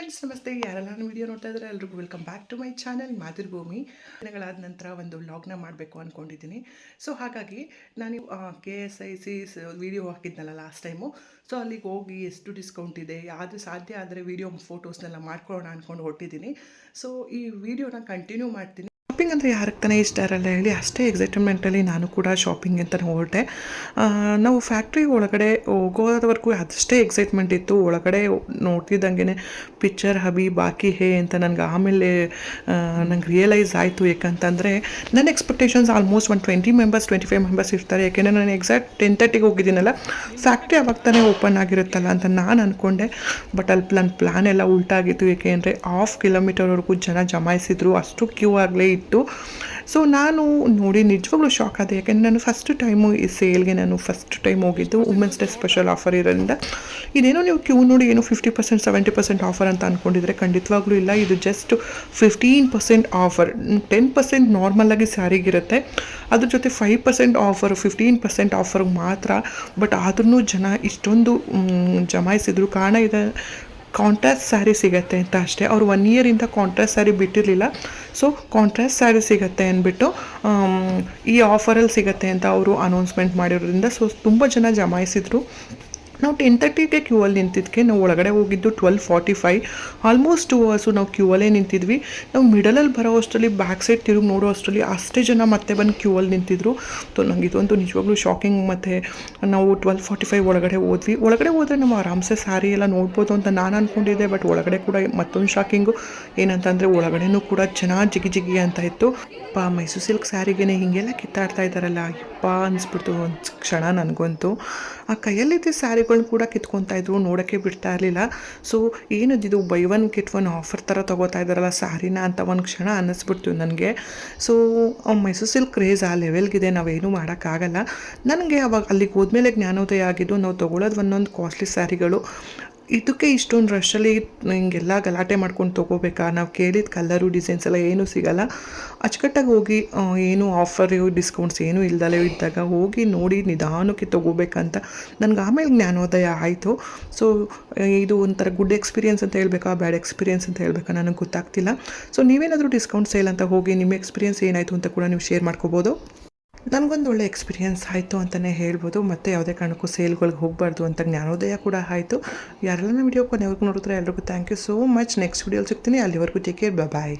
Friends ನಮಸ್ತೆ. ಯಾರೆಲ್ಲ ನಾನು ವಿಡಿಯೋ ನೋಡ್ತಾ ಇದ್ದಾರೆ? ಎಲ್ರಿಗೂ welcome back to my channel Mathrubhumi. ದಿನಗಳಾದ ನಂತರ ಒಂದು ವ್ಲಾಗ್ನ ಮಾಡಬೇಕು ಅಂದ್ಕೊಂಡಿದ್ದೀನಿ ಸೊ ಹಾಗಾಗಿ ನಾನು K S I C video ಹಾಕಿದ್ನಲ್ಲ last time so ಅಲ್ಲಿಗೆ ಹೋಗಿ ಎಷ್ಟು ಡಿಸ್ಕೌಂಟ್ ಇದೆ, ಯಾವುದು ಸಾಧ್ಯ ಆದರೆ ವಿಡಿಯೋ ಫೋಟೋಸ್ನೆಲ್ಲ ಮಾಡ್ಕೊಳ್ಳೋಣ ಅಂದ್ಕೊಂಡು ಹೊಟ್ಟಿದ್ದೀನಿ ಸೊ ಈ ವಿಡಿಯೋನ ಕಂಟಿನ್ಯೂ ಮಾಡ್ತೀನಿ. ಶಾಪಿಂಗ್ ಅಂದರೆ ಯಾರಿಗೆ ತಾನೇ ಇಷ್ಟ ಇರಲ್ಲ ಹೇಳಿ ಅಷ್ಟೇ ಎಕ್ಸೈಟ್ಮೆಂಟಲ್ಲಿ ನಾನು ಕೂಡ ಶಾಪಿಂಗ್ ಅಂತ ಹೊರಟೆ ನಾವು ಫ್ಯಾಕ್ಟ್ರಿ ಒಳಗಡೆ ಹೋಗೋದವರೆಗೂ ಅದಷ್ಟೇ ಎಕ್ಸೈಟ್ಮೆಂಟ್ ಇತ್ತು. ಒಳಗಡೆ ನೋಡ್ತಿದ್ದಂಗೆ ಪಿಕ್ಚರ್ ಹಬಿ ಬಾಕಿ ಹೇ ಅಂತ ನನಗೆ ಆಮೇಲೆ ನಂಗೆ ರಿಯಲೈಸ್ ಆಯಿತು. ಯಾಕಂತಂದರೆ ನನ್ನ ಎಕ್ಸ್ಪೆಕ್ಟೇಷನ್ಸ್ ಆಲ್ಮೋಸ್ಟ್ ಒಂದು twenty members twenty five members ಇರ್ತಾರೆ. ಯಾಕೆಂದರೆ ನಾನು ಎಕ್ಸಾಕ್ಟ್ ಟೆನ್ ತರ್ಟಿಗೆ ಹೋಗಿದ್ದೀನಲ್ಲ ಫ್ಯಾಕ್ಟ್ರಿ ಅವಾಗ ತಾನೇ ಓಪನ್ ಆಗಿರುತ್ತಲ್ಲ ಅಂತ ನಾನು ಅಂದ್ಕೊಂಡೆ ಬಟ್ ಅಲ್ಲಿ ನನ್ನ ಪ್ಲ್ಯಾನ್ ಎಲ್ಲ ಉಲ್ಟಾಗಿತ್ತು. ಏಕೆಂದರೆ ಹಾಫ್ ಕಿಲೋಮೀಟರ್ವರೆಗೂ ಜನ ಜಮಾಯಿಸಿದ್ರು. ಅಷ್ಟು ಕ್ಯೂ ಆಗಲೇ ಇತ್ತು. ಸೊ ನಾನು ನೋಡಿ ನಿಜವಾಗ್ಲೂ ಶಾಕ್ ಆದೆ. ಯಾಕೆಂದರೆ ನಾನು ಫಸ್ಟ್ ಟೈಮು ಈ ಸೇಲ್ಗೆ ನಾನು ಫಸ್ಟ್ ಟೈಮ್ ಹೋಗಿದ್ದು ವುಮೆನ್ಸ್ ಡೇ ಸ್ಪೆಷಲ್ ಆಫರ್ ಇರೋದ್ರಿಂದ. ಇದೇನೋ ನೀವು ಕ್ಯೂ ನೋಡಿ ಏನೋ fifty percent seventy percent offer ಅಂತ ಅಂದ್ಕೊಂಡಿದ್ರೆ ಖಂಡಿತವಾಗ್ಲೂ ಇಲ್ಲ. ಇದು just fifteen percent offer ten percent ನಾರ್ಮಲಾಗಿ ಸ್ಯಾರಿಗಿರುತ್ತೆ ಅದ್ರ ಜೊತೆ five percent offer fifteen percent ಆಫರ್ಗೆ ಮಾತ್ರ. ಬಟ್ ಆದ್ರೂ ಜನ ಇಷ್ಟೊಂದು ಜಮಾಯಿಸಿದ್ರು. ಕಾರಣ ಇದೆ ಕಾಂಟ್ರಾಸ್ಟ್ ಸ್ಯಾರಿ ಸಿಗತ್ತೆ ಅಂತ ಅಷ್ಟೇ. ಅವ್ರು ಒನ್ ಇಯರಿಂದ ಕಾಂಟ್ರಾಸ್ಟ್ ಸ್ಯಾರಿ ಬಿಟ್ಟಿರಲಿಲ್ಲ. ಸೊ ಕಾಂಟ್ರಾಸ್ಟ್ ಸ್ಯಾರಿ ಸಿಗತ್ತೆ ಅಂದ್ಬಿಟ್ಟು ಈ ಆಫರಲ್ಲಿ ಸಿಗತ್ತೆ ಅಂತ ಅವರು ಅನೌನ್ಸ್ಮೆಂಟ್ ಮಾಡಿರೋದ್ರಿಂದ ಸೊ ತುಂಬ ಜನ ಜಮಾಯಿಸಿದ್ರು. ನಾವು ಟೆನ್ ತರ್ಟಿಗೆ ಕ್ಯೂ ಅಲ್ಲಿ ನಿಂತಿದ್ದಕ್ಕೆ ನಾವು ಒಳಗಡೆ ಹೋಗಿದ್ದು twelve forty five almost two hours ನಾವು ಕ್ಯೂ ಅಲ್ಲೇ ನಿಂತಿದ್ವಿ. ನಾವು ಮಿಡಲಲ್ಲಿ ಬರೋ ಅಷ್ಟರಲ್ಲಿ ಬ್ಯಾಕ್ ಸೈಡ್ ತಿರುಗಿ ನೋಡೋ ಅಷ್ಟರಲ್ಲಿ ಅಷ್ಟೇ ಜನ ಮತ್ತೆ ಬಂದು ಕ್ಯೂ ಅಲ್ಲಿ ನಿಂತಿದ್ರು. ಸೊ, ನಂಗೆ ಇದಂತೂ ನಿಜವಾಗ್ಲೂ ಶಾಕಿಂಗ್ ಮತ್ತು ನಾವು ಟ್ವೆಲ್ ಫಾರ್ಟಿ ಫೈವ್ ಒಳಗಡೆ ಹೋದ್ವಿ. ಒಳಗಡೆ ಹೋದರೆ ನಾವು ಆರಾಮ್ಸೆ ಸ್ಯಾರಿ ಎಲ್ಲ ನೋಡ್ಬೋದು ಅಂತ ನಾನು ಅಂದ್ಕೊಂಡಿದ್ದೆ ಬಟ್ ಒಳಗಡೆ ಕೂಡ ಮತ್ತೊಂದು ಶಾಕಿಂಗು ಏನಂತಂದರೆ, ಒಳಗಡೆನೂ ಕೂಡ ಚೆನ್ನಾಗಿ ಜಿಗಿ ಜಿಗಿ ಅಂತ ಇತ್ತು. ಪಾ ಮೈಸೂರು ಸಿಲ್ಕ್ ಸ್ಯಾರಿಗೇನೆ ಹೀಗೆಲ್ಲ ಕಿತ್ತಾಡ್ತಾ ಇದ್ದಾರಲ್ಲ ಅಪ್ಪ ಅನಿಸ್ಬಿಡ್ತು. ಒಂದು ಕ್ಷಣ ನನಗಂತೂ. ಆ ಕೈಯಲ್ಲಿದ್ದ ಸ್ಯಾರಿಗಳನ್ನ ಕೂಡ ಕಿತ್ಕೊತಾ ಇದ್ರು, ನೋಡೋಕ್ಕೆ ಬಿಡ್ತಾ ಇರಲಿಲ್ಲ. ಸೊ ಇದು buy one get one offer ಥರ ತೊಗೋತಾ ಇದ್ದಾರಲ್ಲ ಸ್ಯಾರಿನ ಅಂತ ಒಂದು ಕ್ಷಣ ಅನ್ನಿಸ್ಬಿಡ್ತು ನನಗೆ. ಸೊ ಮೈಸೂರು ಸಿಲ್ಕ್ ಕ್ರೇಜ್ ಆ ಲೆವೆಲ್ಗಿದೆ ನಾವೇನು ಮಾಡೋಕ್ಕಾಗಲ್ಲ ನನಗೆ ಅವಾಗ ಅಲ್ಲಿಗೆ ಹೋದ್ಮೇಲೆ ಜ್ಞಾನೋದಯ ಆಗಿದ್ದು, ನಾವು ತೊಗೊಳೋದು ಒಂದೊಂದು ಕಾಸ್ಟ್ಲಿ ಸ್ಯಾರಿಗಳು ಇದಕ್ಕೆ ಇಷ್ಟೊಂದು ರಶಲ್ಲಿ ಹಿಂಗೆಲ್ಲ ಗಲಾಟೆ ಮಾಡ್ಕೊಂಡು ತೊಗೋಬೇಕಾ? ನಾವು ಕೇಳಿದ ಕಲ್ಲರು ಡಿಸೈನ್ಸ್ ಎಲ್ಲ ಏನೂ ಸಿಗಲ್ಲ. ಅಚ್ಚುಕಟ್ಟಾಗಿ ಹೋಗಿ ಏನು ಆಫರ್ ಡಿಸ್ಕೌಂಟ್ಸ್ ಏನೂ ಇಲ್ದಲೇ ಇದ್ದಾಗ ಹೋಗಿ ನೋಡಿ ನಿಧಾನಕ್ಕೆ ತೊಗೋಬೇಕಂತ ನನಗೆ ಆಮೇಲೆ ಜ್ಞಾನೋದಯ ಆಯಿತು. ಸೊ ಇದು ಒಂಥರ ಗುಡ್ ಎಕ್ಸ್ಪೀರಿಯನ್ಸ್ ಅಂತ ಹೇಳಬೇಕಾ ಬ್ಯಾಡ್ ಎಕ್ಸ್ಪೀರಿಯನ್ಸ್ ಅಂತ ಹೇಳಬೇಕಾ ನನಗೆ ಗೊತ್ತಾಗ್ತಿಲ್ಲ. ಸೊ ನೀವೇನಾದರೂ ಡಿಸ್ಕೌಂಟ್ ಸೇಲ್ ಅಂತ ಹೋಗಿ ನಿಮ್ಮ ಎಕ್ಸ್ಪೀರಿಯನ್ಸ್ ಏನಾಯಿತು ಅಂತ ಕೂಡ ನೀವು ಶೇರ್ ಮಾಡ್ಕೋಬೋದು. ನನಗೊಂದು ಒಳ್ಳೆ ಎಕ್ಸ್ಪೀರಿಯೆನ್ಸ್ ಆಯಿತು ಅಂತಲೇ ಹೇಳ್ಬೋದು. ಮತ್ತು ಯಾವುದೇ ಕಾರಣಕ್ಕೂ ಸೇಲ್ಗಳಿಗೆ ಹೋಗಬಾರ್ದು ಅಂತ ಜ್ಞಾನೋದಯ ಕೂಡ ಆಯಿತು. ಯಾರೆಲ್ಲ ವಿಡಿಯೋ ಕೊನೆವರೆಗೂ ನೋಡಿದ್ರೆ ಎಲ್ರಿಗೂ thank you so much next ವಿಡಿಯೋಲಿ ಸಿಗ್ತೀನಿ. ಅಲ್ಲಿವರೆಗೂ ಟೇಕ್ ಕೇರ್ ಬಾಯ್